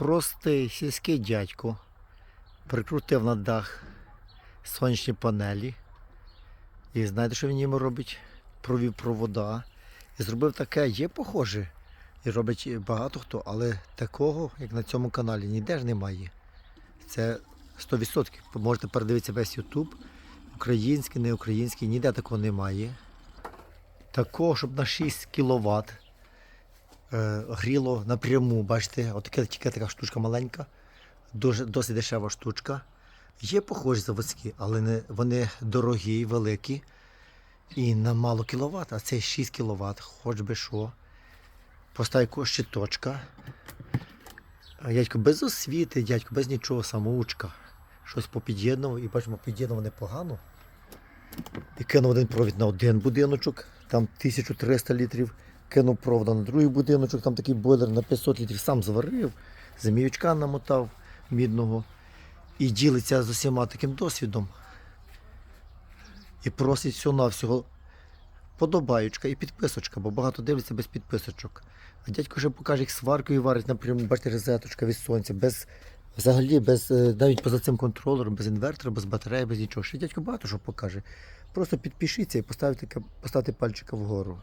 Простий сільський дядько прикрутив на дах сонячні панелі. І знаєте, що він їм робить? Провів провода. І зробив таке, є похоже. І робить багато хто, але такого, як на цьому каналі, ніде ж немає. Це 100%. Можете передивитися весь YouTube. Український, не український, ніде такого немає. Такого, щоб на 6 кВт гріло напряму. Бачите, отака тільки така штучка маленька, дуже, досить дешева штучка. Є похожі заводські, але не, вони дорогі, великі і на мало кіловат, а це 6 кВт, хоч би що. Якогось щиточка. Дядько без освіти, дядько без нічого, самоучка. Щось попід'єднував і бачимо, під'єднував непогано. І кинув один провід на один будиночок, там 1300 літрів. Кинув провод на другий будиночок, там такий бойлер на 500 літрів, сам зварив, зміючка намотав мідного і ділиться з усіма таким досвідом. І просить всього-навсього подобаючка і підписочка, бо багато дивляться без підписочок. А дядько вже покаже, як сваркою варить напряму, бачите, розеточка від сонця, без, взагалі без, е, навіть поза цим контролером, без інвертора, без батареї, без нічого. Ще дядько багато що покаже. Просто підпишіться і поставте, поставте пальчика вгору.